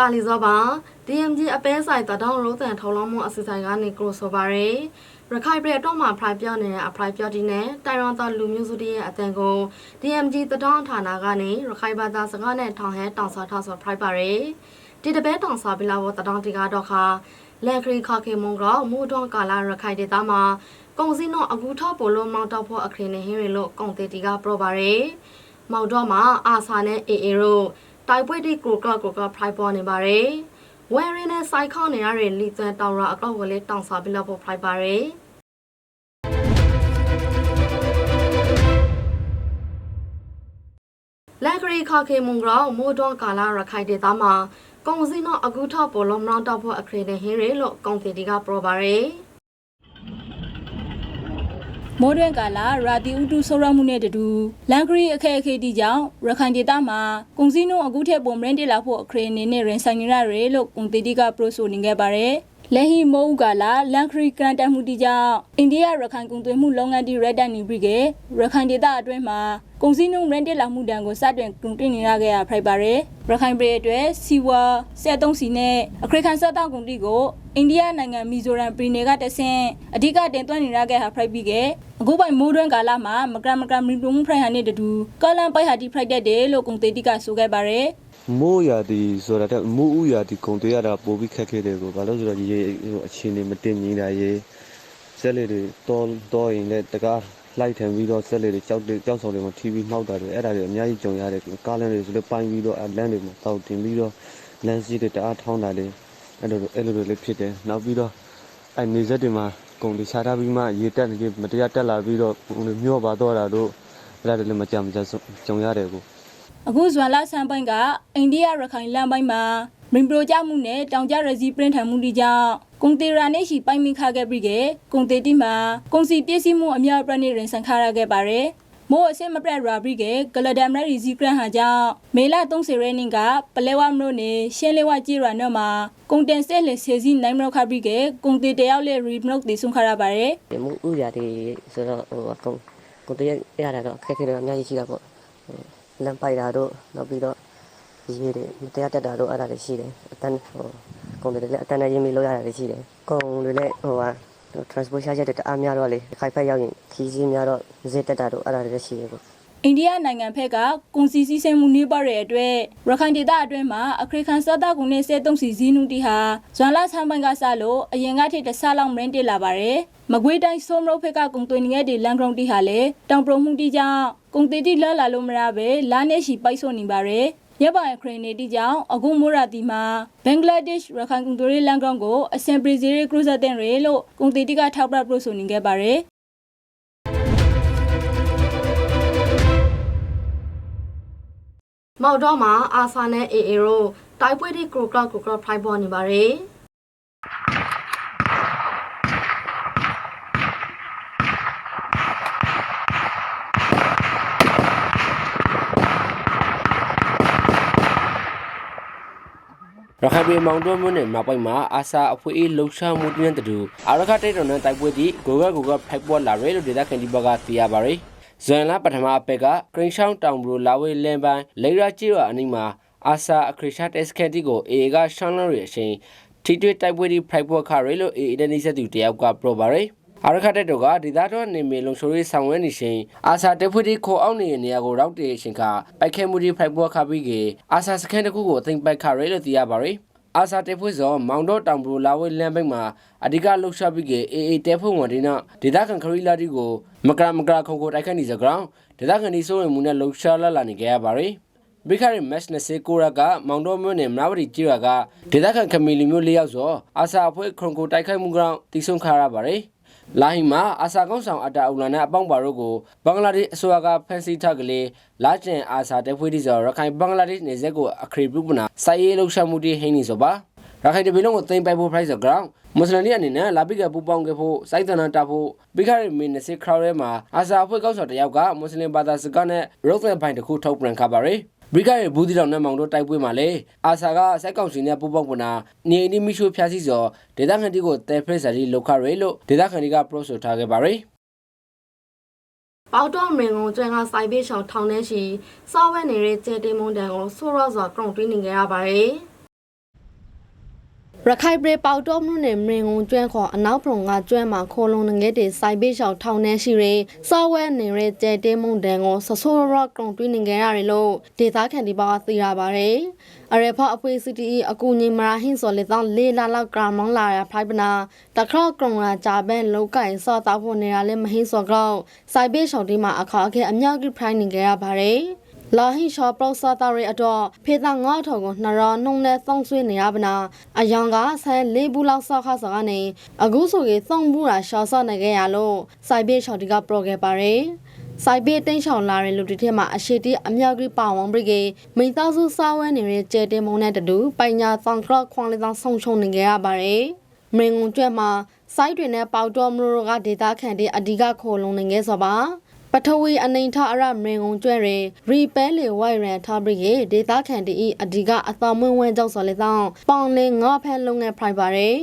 တာလီဇောပါ DMG အပဲဆိုင်တတောင်းရိုးတန်ထော်လုံးမှုအစီအစဉ်ကနေကရိုဆိုပါရယ်ရခိုင်ပြည်တော့မှာဖရိုက်ပြော့နေတဲ့အဖရိုက်ပြော့ဒီနဲ့တိုင်ရွန်သားလူမျိုးစုတည်းရဲ့အတန်ကို DMG တတောင်းဌာနကနေရခိုင်ဘာသာစကားနဲ့ထောင်ဟဲတောင်စာထောက်ဆိုဖရိုက်ပါရယ်ဒီတပဲတောင်စာပြလာဝတတောင်းတီကတော့ခါလက်ခရီခခေမုံကမူတော့ကာလာရခိုင်ဒေသမှာကုံစင်းတော့အကူထောက်ပိုလို့မောင်းတော့ဖို့အခရင်နဲ့ဟင်းရီလို့ကုံတေတီကပရောပါရယ်မောင်တော့မှာအာဆာနဲ့အေအေတို့ တိုက်ပွဲတိကိုကကိုကဖရိုက်ပေါ်နေပါရယ်ဝယ်ရင်းနဲ့စိုက်ခေါနေရတဲ့လီကျန်တောင်ရအကောက်ကိုလေးတောင်စာပြလို့ဖို့ဖရိုက်ပါရယ်လက်ခရီခခေမုံကမိုးတော့ကာလာရခိုင်ဒေသမှာကုံစင်းတော့အကူထောက်ပိုလို့မောင်းတော့ဖို့အခရင်နဲ့ဟင်းရီလို့ကုံတေတီကပရောပါရယ် မိုးတွင်ကာလာရာတီဥတုဆိုးရမှုနဲ့တတူလန်ဂရီအခက်အခဲတီကြောင့်ရခိုင်ဒေသမှာကုန်စည်နှုန်းအခုထက်ပုံမရင်းတက်လာဖို့အခရေအနေနဲ့ရင်ဆိုင်နေရတယ်လို့ကုန်တီတီကပရိုဆိုနေခဲ့ပါတယ် လက်ဟီမိုးကာလာလန်ခရီကရန်တမှုတီကြောင့်အိန္ဒိယရခိုင်ကုန်သွယ်မှုလုပ်ငန်းတီရက်တန်နီဘရီကရခိုင်ဒေသအတွင်းမှာကုန်စည်နှုန်းရန်တက်လာမှုတန်ကိုစတင်ကုန်တင်နေရခဲ့ရဖိုက်ပါတယ်ရခိုင်ပြည်အတွက်စီဝါ73စီနဲ့အခရခံစတောက်ကုန်တီကိုအိန္ဒိယနိုင်ငံမီဇိုရမ်ပြည်နယ်ကတဆင့်အဓိကတင်သွင်းနေရခဲ့ဟာဖိုက်ပြီးကအခုပိုင်မိုးတွင်းကာလမှာမကရမကရမီပရိုမှုဖရိုင်ဟာနဲ့တတူကောလန်ပိုက်ဟာတီဖရိုက်တက်တယ်လို့ကုန်သေးတိကဆိုခဲ့ပါတယ် မိုးရာဒီဆိုတာတဲ့မိုးဥရာဒီကုံတွေရတာပိုပြီးခက်ခဲတယ်ကိုဘာလို့ဆိုတော့ရေအခြေအနေမတင်ညီတာရေစက်လေးတွေတောတောရင်လည်းတကားလိုက်ထန်ပြီးတော့စက်လေးတွေကြောက်ကြောက်ဆောင်တွေမှာထီပြီးမှောက်တာတွေအဲ့ဒါတွေအများကြီးကြုံရတယ်ကားလမ်းတွေဆိုလည်းပိုင်းပြီးတော့လမ်းတွေမှာတောက်တင်ပြီးတော့လမ်းစီးတွေတအားထောင်းတာလေအဲ့လိုအဲ့လိုတွေလည်းဖြစ်တယ်နောက်ပြီးတော့အဲ့နေဆက်တွေမှာကုံတွေခြားထားပြီးမှရေတက်နေမတရားတက်လာပြီးတော့မျောပါတော့တာတို့အဲ့ဒါတွေလည်းမကြမ်းမကြကြုံရတယ်ကို အခုဇွန်လဆန်းပိုင်းကအိန္ဒိယရခိုင်လမ်းပိုင်းမှာမင်ပရိုကြမှုနဲ့တောင်ကျရစီပရင်ထန်မှုတီကြောင့်ကုန်တေရာနဲ့ရှိပိုင်မိခခဲ့ပြီးကကုန်တေတိမှာကုန်စီပြည့်စည်မှုအများပြည့်နေရင်ဆန်ခါရခဲ့ပါတယ်မိုးအစင်မပြတ်ရာဘရီကဂလဒမ်ရရီစီကရန်ဟာကြောင့်မေလ30ရက်နေ့ကပလဲဝမလို့နေရှင်းလေးဝကြည်ရနော်မှာကုန်တင်ဆက်လေဆေစီနိုင်မလို့ခဘရီကကုန်တေတယောက်လေရီမလို့တေဆုံးခါရပါတယ်ဒီမှုဥရာတွေဆိုတော့ဟိုအကုန်ကိုတရရတာတော့အခက်အခဲတွေအများကြီးရှိတာပေါ့ဟို လမ်းပိုက်တာတို့နောက်ပြီးတော့ရေတွေမတရားတက်တာတို့အဲ့ဒါတွေရှိတယ်အတန်းဟိုကုန်တွေလည်းအတန်းနဲ့ရင်းပြီးလောက်ရတာတွေရှိတယ်ကုန်တွေလည်းဟိုဟာ transport charge တွေတအားများတော့လေခိုင်ဖက်ရောက်ရင်ခီးစည်းများတော့ဈေးတက်တာတို့အဲ့ဒါတွေလည်းရှိတယ်ပေါ့ အိန္ဒိယနိုင်ငံဖက်ကကုန်စည်စည်းစိမ်မှုနှိပါတဲ့အတွက်ရခိုင်ဒေသအတွင်းမှာအခရိကန်စောတာကုန်နဲ့73စီဇီနူတီဟာဇွန်လဆန်းပိုင်းကစလို့အရင်ကထိတစ်ဆလောက်မရင်းတက်လာပါတယ်။မကွေးတိုင်းစိုးမရုပ်ဖက်ကကုန်သွင်းနေတဲ့လန်ဂရုံတီဟာလည်းတောင်ပရုံမှုတီကြောင့်ကုန်သေးတိလာလာလို့မရပဲလာနေရှိပိုက်ဆို့နေပါတယ်။ရပ်ပိုင်ခရနေတီကြောင့်အခုမိုးရာတီမှာဘင်္ဂလားဒေ့ရှ်ရခိုင်ကုန်သွယ်ရေးလန်ဂရုံကိုအစင်ပရီဇီရီကရူဇာတင်ရဲလို့ကုန်သေးတိကထောက်ပြပလို့ဆိုနေခဲ့ပါတယ်။ မောက်တော့မှာအာဆာနဲ့အေအေတို့တိုက်ပွဲတိကရိုကကကိုကဖိုက်ပေါ်နေပါရယ်ရခိုင်ပြည်မောင်တော်မြို့နယ်မြောက်ပိုင်းမှာအာဆာအဖွဲ့အေးလှုပ်ရှားမှုတင်းတူအာရခတိတ်တော်နဲ့တိုက်ပွဲသည့်ဂိုဂဂိုဂဖိုက်ပေါ်လာရဲလို့ဒေသခံဒီဘက်ကသိရပါရယ် ဇွန်လပထမအပက်ကဂရင်းရှောင်းတောင်ဘလိုလာဝဲလန်ပိုင်းလေရာချီရအနီးမှာအာဆာအခရရှာတက်စကန်တီကိုအေကရှောင်းလရအရှင်ထိတွေ့တိုက်ပွဲဒီဖိုက်ပေါ်ခရဲလို့အေအဒနီဆက်သူတယောက်ကပြောပါရယ်အာရခတက်တော်ကဒေသတော်နေမီလုံချိုရေးဆောင်ဝဲနေရှင်အာဆာတက်ဖွဲ့ဒီခေါ်အောင်နေတဲ့နေရာကိုရောက်တဲ့ရှင်ကပိုက်ခဲမှုဒီဖိုက်ပေါ်ခပြီးကအာဆာစကန်တခုကိုအသိပိုက်ခရဲလို့သိရပါရယ် အာစာတေဖွဲ့စောမောင်တော့တောင်ဘလိုလာဝဲလမ်းဘက်မှာအဓိကလှုပ်ရှားပြီးကအေအေတဲဖွဲ့ဝင်ဒီနောက်ဒေသခံခရီးလာတီကိုမကရမကရခုံကိုတိုက်ခတ်နေစကြောင်းဒေသခံဒီစိုးဝင်မှုနဲ့လှုပ်ရှားလာလာနေကြရပါတယ်ဘိခရီမက်နစေကိုရကမောင်တော့မြို့နယ်မနာဝတီကြီးရကဒေသခံခမီလီမျိုး၄ယောက်စောအာစာအဖွဲ့ခုံကိုတိုက်ခိုက်မှုကြောင့်တိဆုံခါရပါတယ် လာဟီမှာအာစာကောင်းဆောင်အတာအူလာနဲ့အပေါင်းပါတို့ကိုဘင်္ဂလားဒေ့ရှ်အစိုးရကဖန်ဆီးထားကလေးလာကျင်အာစာတဲဖွဲ့ဒီစောရခိုင်ဘင်္ဂလားဒေ့ရှ်နေဆက်ကိုအခရီးပြုပနာစိုင်းရေးလှုပ်ရှားမှုတွေဟင်းနေစောပါရခိုင်တပြည်လုံးကိုသိမ်းပိုက်ဖို့ price ground မွတ်စလင်တွေအနေနဲ့လာပိကပူပေါင်းခဲ့ဖို့စိုက်တနတာဖို့ပိခရမင်းနစစ်ခရော်ရဲမှာအာစာအဖွဲ့ကောက်ဆော်တယောက်ကမွတ်စလင်ဘာသာစကားနဲ့ရုပ်သံပိုင်းတစ်ခုထုတ်ပြန်ခပါရယ် ဘရိကရဲ့ဘူးတီတောင်နဲ့မောင်တို့တိုက်ပွဲမှာလေအာဆာကစိုက်ကောင်စီနဲ့ပူပေါင်းပနာနေအိမ်ဒီမီရှိုဖျားစီစောဒေတာခန်တီကိုတဲဖရက်စာရီလောက်ခရဲလို့ဒေတာခန်တီကပရိုဆိုထားခဲ့ပါရယ်ပေါတော့မင်ကုန်ကျွမ်းကစိုက်ပေးချောင်ထောင်ထဲရှိစောဝဲနေတဲ့ကျဲတင်မုန်တန်ကိုဆိုးရောစွာကရုံတွင်းနေကြရပါရယ် ရခိုင်ပြည်ပေါတော်မှုနဲ့မရင်ုံကျွဲခေါ်အနောက်ဖုံကကျွဲမှာခိုလုံငယ်တဲ့စိုက်ပေးလျှောက်ထောင်နေရှိရစောဝဲနေရကျဲတဲမုန်တန်ကိုဆဆိုးရော့ကုံတွင်းနေကြရတယ်လို့ဒေသခံဒီပါကသိရပါတယ်အရဖအဖွေစီတီအကူညီမရာဟင်းစော်လေတောင်းလေးလာလောက်ကရမောင်းလာရဖိုင်ပနာတခေါကုံရာဂျာဘန်လောက်ကင်စောတောက်ဖို့နေရလဲမဟင်းစော်ကောက်စိုက်ပေးလျှောက်ဒီမှာအခါအခဲအမြောက်ကြီးဖိုင်နေကြရပါတယ် လာဟိရှောပရောစာတာရီအတော့ဖေတာငါထော်ကိုနှရောနှုံနဲ့သုံးဆွေးနေရပနာအယောင်ကဆန်လေးဘူးလောက်ဆောက်ခါစောကနေအခုဆိုရင်သုံးဘူးတာရှော့ဆော့နေခဲ့ရလို့စိုက်ဘေးရှော့ဒီကပရိုခဲ့ပါတယ်စိုက်ဘေးတင်းချောင်လာတဲ့လူတွေထဲမှာအရှိတီအမြောက်ကြီးပါဝန်ပရိကေမိသားစုစားဝဲနေတဲ့ကျဲတင်မုံနဲ့တူပိုင်ညာသောင်ကရခွန်လေးသောဆုံချုံနေကြရပါတယ်မင်းငုံကျွဲမှာစိုက်တွေနဲ့ပေါတော်မလို့ကဒေတာခန့်တဲ့အဓိကခိုလုံနေခဲ့ဆိုပါ ပထဝီအနေထအရမရင်ုံကျွဲရရီပဲလေဝိုင်ရန်ထားပြီးရေဒေတာခန့်တီအဓိကအတော်မွင်းဝဲကြောက်စော်လေတောင်းပေါင်လေးငါဖဲလုံးငယ်ဖိုင်ပါတယ်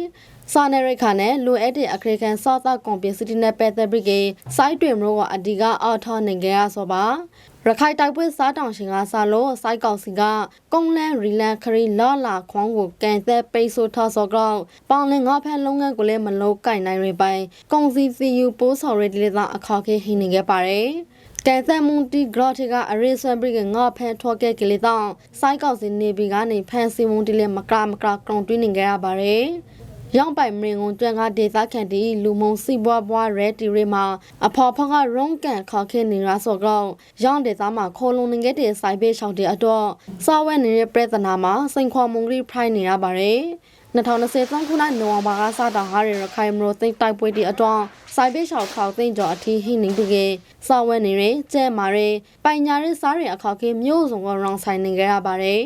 စာနယ်ရိတ်ခါနဲ့လိုအပ်တဲ့အခရိကန်စောတာကွန်ပျူတာနဲ့ပတ်သက်ပြီးကစိုက်တွင်မလို့ကအဓိကအော်ထော်နေကြရဆိုပါ ရခိုင်တိုက်ပွဲစားတောင်ရှင်ကစားလို့စိုက်ကောက်စီကကုန်းလန်းရီလန်ခရီလာလာခွန်ကိုကန်သက်ပိတ်ဆိုထားစောကောက်ပေါင်လင်ငါဖက်လုံးငန်းကိုလည်းမလုံးကင်နိုင်ရပိုင်ကုံစီစီယူပိုးဆော်ရဒီလေသာအခါခဲဟင်းနေခဲ့ပါတယ်ကဲသက်မွန်တီဂရော့တီကအရေဆွန်ဘရိကငါဖန်ထော့ကဲကလေးတောင်းစိုက်ကောက်စီနေပြီးကနေဖန်စီမွန်တီလေမကမကကရုံတွင်းနေကြရပါတယ် ရောင်ပိုင်မရင်ုံကျွမ်းကဒေသခံတီလူမုံစီဘွားဘွားရဲတီရီမှာအဖော်ဖကရုံးကန်ခေါခင်းနေရဆိုတော့ရောင်ဒေသမှာခိုလုံနေခဲ့တဲ့စိုက်ပေးချောင်းတဲ့အတွက်စာဝဲနေတဲ့ပြည်သနာမှာစိန်ခေါ်မုံကြီးဖိုင်နေရပါတယ်2023ခုနှစ်နိုဝင်ဘာကစတာဟာရရခိုင်မလို့သိတိုက်ပွဲတီအတွက်စိုက်ပေးချောင်းခေါသိန်းကျော်အထီးဟိနေပြီးကစာဝဲနေရကျဲမာရပိုင်ညာရစားရအခေါခေမျိုးစုံကရောင်ဆိုင်နေကြရပါတယ်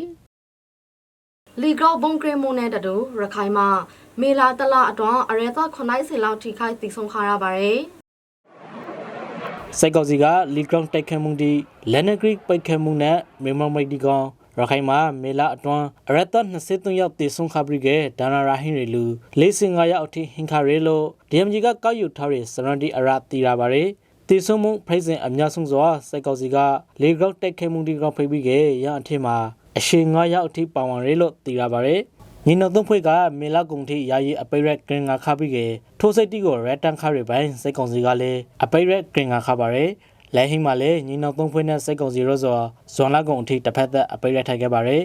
လီဂရောဘုံကရမိုနဲ့တူရခိုင်မှာ မေလာတလအတွန်းအရဲသား90လောက်ထိခိုက်တည်ဆုံခါရပါတယ်စိုက်ကောက်စီကလီဂရောင်းတိုက်ခတ်မှုတီလက်နက်ဂရိပိတ်ခတ်မှုနဲ့မေမမိုက်ဒီကောင်ရခိုင်မှာမေလာအတွန်းအရတ23ရောက်တည်ဆုံခပရိကဒါနာရာဟင်းရီလူ45ရောက်အထိဟင်ခရဲလို့ DMG ကကောက်ယူထားတဲ့စရန်ဒီအရာတီရာပါတယ်တည်ဆုံမှုဖိစင်အများဆုံးစွာစိုက်ကောက်စီကလီဂရောင်းတိုက်ခတ်မှုတီကောင်ဖိပြီးကရအထင်မှာအရှိ9ရောက်အထိပါဝင်ရဲလို့တီရာပါတယ် ညီနောင်သုံးဖွဲ့ကမေလာကုံထိယာယီအပိရက်ဂရင်ငါခပိကေထိုးစိတ်တီကိုရတန်ခရပိုင်းစိတ်ကောင်စီကလည်းအပိရက်ဂရင်ငါခပါရဲလဲဟိမှာလည်းညီနောင်သုံးဖွဲ့နဲ့စိတ်ကောင်စီရောဆိုဇွန်လကုံအထိတစ်ဖက်သက်အပိရက်ထိုက်ခဲ့ပါရဲ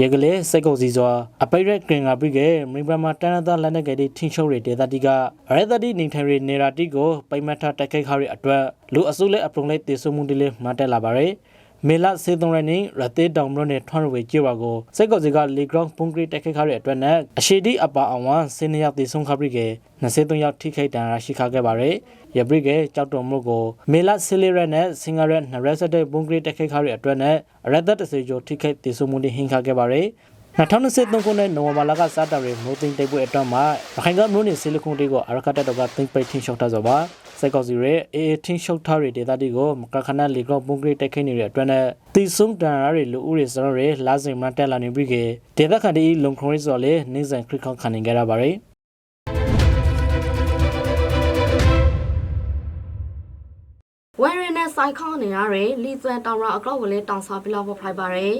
ရေကလေးစိတ်ကောင်စီစွာအပိရက်ဂရင်ငါပိကေမင်းပမာတန်တာလက်နက်ကလေးထင်းချုပ်ရဒေသတိကရဲသတိနေထိုင်ရနေရာတိကိုပိမတ်ထတက်ခိုက်ခရအတွက်လူအစုလက်အပရုံလိုက်တည်ဆမှုတလေးမတက်လာပါရဲ မေလစေတုံရနေရတေတောင်မလို့နဲ့ထွန်းရဝေကျေပါကိုစိတ်ကောစီကလေဂရောင်းပုံကရတက်ခခရအတွက်နဲ့အရှိတီအပါအဝမ်စင်းရောက်တည်ဆုံးခပရိကေ23ရောက်ထိခိုက်တန်ရရှိခခဲ့ပါရယ်ရပရိကေကြောက်တော်မှုကိုမေလဆီလီရက်နဲ့စင်ဂရက်နရက်ဆက်တဲ့ပုံကရတက်ခခရအတွက်နဲ့ရသက်တစေကျော်ထိခိုက်တည်ဆုံးမှုတွေဟင်ခခဲ့ပါရယ်2023ခုနှစ်နိုဝင်ဘာလကစတာရီမိုးသိန်းတိုက်ပွဲအတွက်မှာရခိုင်ကမြို့နယ်ဆီလီကွန်တီကိုအရကတက်တော့ကသိမ့်ပိတ်ထင်းရှော့ထားကြပါ စိုက်ကောက်စီရဲအေးထင်းရှုပ်ထားတဲ့ဒေသတွေကိုမကခဏလီကောပုံကရတက်ခိနေတဲ့အတွက်နဲ့တီဆုံတန်ရတွေလူဦးတွေစရရဲလာစင်မတက်လာနေပြီကေဒေသခံတီလုံခရိုးစော်လေနေဆိုင်ခရစ်ခေါခံနေကြရပါရယ်ဝယ်ရနဲ့စိုက်ခေါင်းနေရတဲ့လီဇန်တောင်ရအကောက်ကိုလည်းတောင်စားပြလောက်ဖို့ဖိုက်ပါတယ်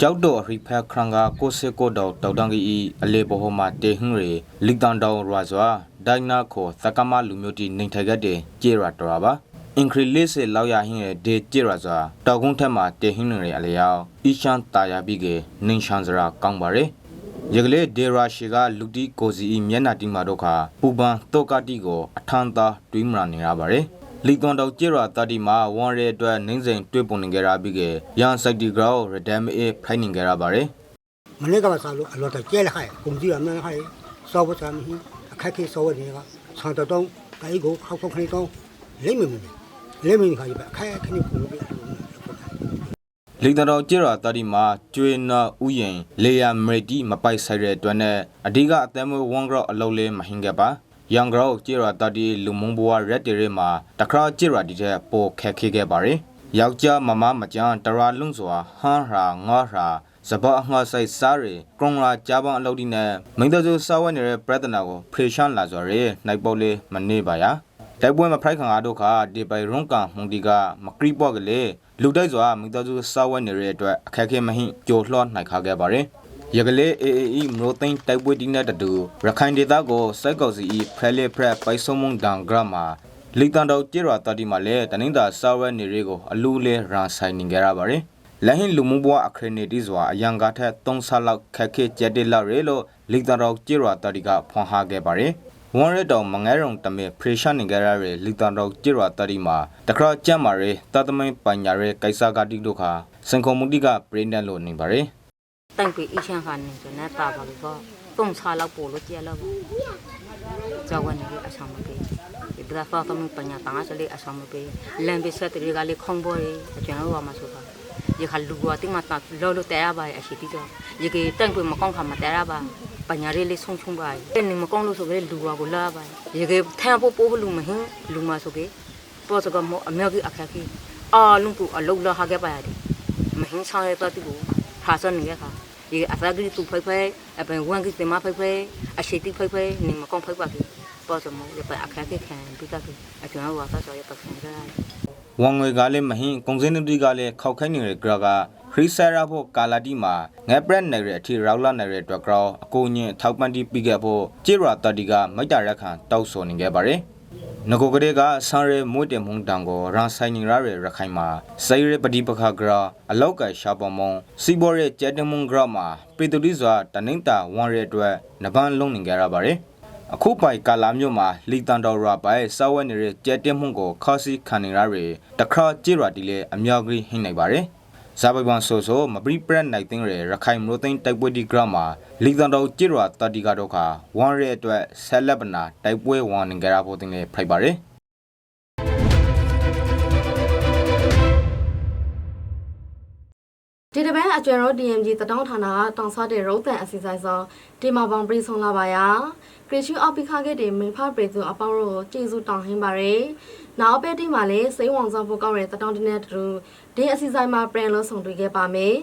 ကြောက်တော့ရိဖက်ခရန်ကကိုစစ်ကိုတော့တောက်တန်းကြီးအလေဘဟမှာတေဟင်းရီလီတန်တောင်ရွာစွာ ဒိုင်နာခိုသကမလူမျိုးတီနေထိုင်ခဲ့တဲ့ကျေရတော်ပါအင်ခရီလေးစေလောက်ရဟင်းရဲ့ဒေကျေရစွာတောက်ကုန်းထက်မှာတေဟင်းရီအလေရောက်အီရှန်တာယာပြီးကနင်းရှန်စရာကောင်းပါရဲ့ရကလေးဒေရာရှိကလူတီကိုစီမျက်နှာတိမာတို့ခါပူပန်တောကတိကိုအထမ်းသားတွေးမရနေရပါတယ်လီကွန်တော်ကျေရတာတီမှာဝန်ရဲအတွက်နှင်းစိန်တွေ့ပုံနေကြရပြီးကရန်စိုက်တီဂရောရဒမ်အေဖိုင်နေကြရပါတယ်မနေ့ကမှစားလို့အလော်တကျဲလိုက်ပုံကြည့်ရမယ်ဟဲ့စောဘချမ်းဟိအ ခက်ခဲစောဝနေကဆန်တောင်းတိုင်ကိုခောက်ခောက်ခနေတောင်းလိမ့်မမင်းလိမ့်မင်းခါကြီးပဲအခက်ခနေပုံလို့လီတတော်ကျေရတာဒီမှာကျွေးနာဥယင်လေယာမရတီမပိုက်ဆိုင်တဲ့အတွက်နဲ့အဓိကအသက်မွေးဝန်ဂရော့အလုံးလေးမဟင်ခဲ့ပါယန်ဂရော့ကျေရတာဒီလူမုံဘွားရက်တီရဲမှာတခါကျေရဒီတဲ့ပိုခက်ခဲခဲ့ပါရယ်ယောက်ျားမမမကြမ်းတရာလုံစွာဟန်းရာငါရာ စပအငှဆိုင်စားရီကရုံရာဂျာဘန်အလုပ်ဒီနဲ့မိန်တဇူစာဝဲနေတဲ့ပြဿနာကိုဖရေရှန်လာစွာရဲနိုင်ပုတ်လေးမနေပါယာတိုက်ပွဲမဖရိုက်ခံအားတို့ခါဒီပိုင်ရုံကန်မှုန်ဒီကမကရီပေါ့ကလေးလူတိုက်စွာမိသားစုစားဝဲနေတဲ့အတွက်အခက်အခဲမဟိကြိုလှော့နိုင်ခါခဲ့ပါရယ်ရကလေး AAE မရိုသိန်းတိုက်ပွဲတီနဲ့တတူရခိုင်ဒေသကိုစိုက်ကောက်စီဖရလေဖရက်ပိုက်ဆုံမုံဒံဂရမှာလီတန်တော်ကျေရတာတီမှာလဲတနင်္သာစာဝဲနေရီကိုအလူလဲရာဆိုင်နေကြရပါတယ် လဟင်လူမှုဘဝအခရနေတီစွာအယံကားထက်3ဆလောက်ခက်ခဲကြက်တက်လောက်ရဲလို့လီတန်တော်ကျေရတာတီကဖွန်ဟာခဲ့ပါတယ်ဝန်ရတော်မငဲရုံတမေဖရရှာနေကြရတဲ့လီတန်တော်ကျေရတာတီမှာတခါကြက်မာရဲတသမိန်ပညာရဲကိစ္စကတိတို့ခါစင်ကုံမှုတိကပရိနတ်လို့နေပါတယ်တိုင်ပီအရှန်ခါနေဆိုနေတာပါလို့တော့သုံးချလောက်ပို့လို့ကြက်လောက်ကြောက်ဝင်နေအဆောင်မပေးဒီဘရာဖောက်တော့ပညာတာဆိုလေအဆောင်မပေးလန်ပစ်ဆက်တွေကလေခုံပေါ်ရေအကျွမ်းတော့မှာဆိုတာ ရခလူကတိမတာလောလို့တဲရပါအရှိတိတော့ရကေတိုင်ပီမကောင်းခါမတဲရပါပညာရေးလေးဆုံးချုံပါအဲ့နေမကောင်းလို့ဆိုပဲလူကကိုလာပါရကေထမ်းဖို့ပို့လို့မဟင်းလူမဆိုကေပေါ်စကမောအမြောက်ကြီးအခက်ကြီးအာလုံးပူအလုံးလာဟာခဲ့ပါရတယ်မဟင်းဆောင်ရတော့တူဖာစနေရခါဒီအသာကြီးသူဖိုက်ဖိုက်အပင်ဝန်ကြီးတမဖိုက်ဖိုက်အရှိတိဖိုက်ဖိုက်နေမကောင်းဖိုက်ပါကြီးပေါ်စမရပါအခက်ခဲခံပြီးတော့အကျွမ်းဝါသဆောရပတ်ခံကြတယ် ဝမ်ငွေကလည်းမဟင်းကုံစင်းနတီကလည်းခောက်ခိုင်းနေတဲ့ဂရကခရစ်ဆရာဖို့ကာလာတီမှာငဲပရက်နယ်ရဲ့အထီရောက်လာနေတဲ့အတွက်ကြောအကိုညင်ထောက်ပံ့တီးပြီးခဲ့ဖို့ကျေရာတတီကမိတ်တာရက်ခံတောက်ဆိုနေခဲ့ပါတယ်ငကိုကလေးကဆန်ရဲမွေးတယ်မုန်တန်ကိုရာဆိုင်နေရတဲ့ရခိုင်မှာစိရဲပတိပခဂရာအလောက်ကရှာပမုံစီဘော်ရဲ့ကျဲတမုံဂရမှာပေတူလီစွာတနိမ့်တာဝန်ရဲအတွက်နပန်းလုံးနေကြရပါတယ် အခုပိုင်ကာလာမျိုးမှာလီတန်တော်ရာပိုင်စောဝဲနေတဲ့ကျဲတင်မှုကိုခါစီခံနေရတဲ့တခါကျေရာတီလေအမြောက်ကြီးဟင်းနိုင်ပါတယ်ဇာပိုင်ပန်ဆိုဆိုမပရိပရက်နိုင်တဲ့ရရခိုင်မျိုးသိန်းတိုက်ပွဲဒီဂရမှာလီတန်တော်ကျေရာတတီကတော့ခါဝန်ရဲအတွက်ဆက်လက်ပနာတိုက်ပွဲဝန်နေကြရဖို့တင်လေဖိုက်ပါတယ် ဒီတစ်ပတ်အကျွမ်းရော DMG တတောင်းဌာနကတောင်ဆော့တဲ့ရုပ်သံအစီအစဉ်ဆောင်ဒီမှာပေါင်းပြေဆုံးလာပါရခရစ်ရှူအော်ပိခါခဲ့တဲ့မင်ဖာပရေသူအပေါင်းတို့ကျေးဇူးတောင်းဟင်းပါရယ်နောက်ပဲတိမှာလည်းစိတ်ဝင်စားဖို့ကောင်းတဲ့တတောင်းတင်းတဲ့တူဒီအစီအစဉ်မှာပြန်လို့ဆောင်တွေ့ခဲ့ပါမယ်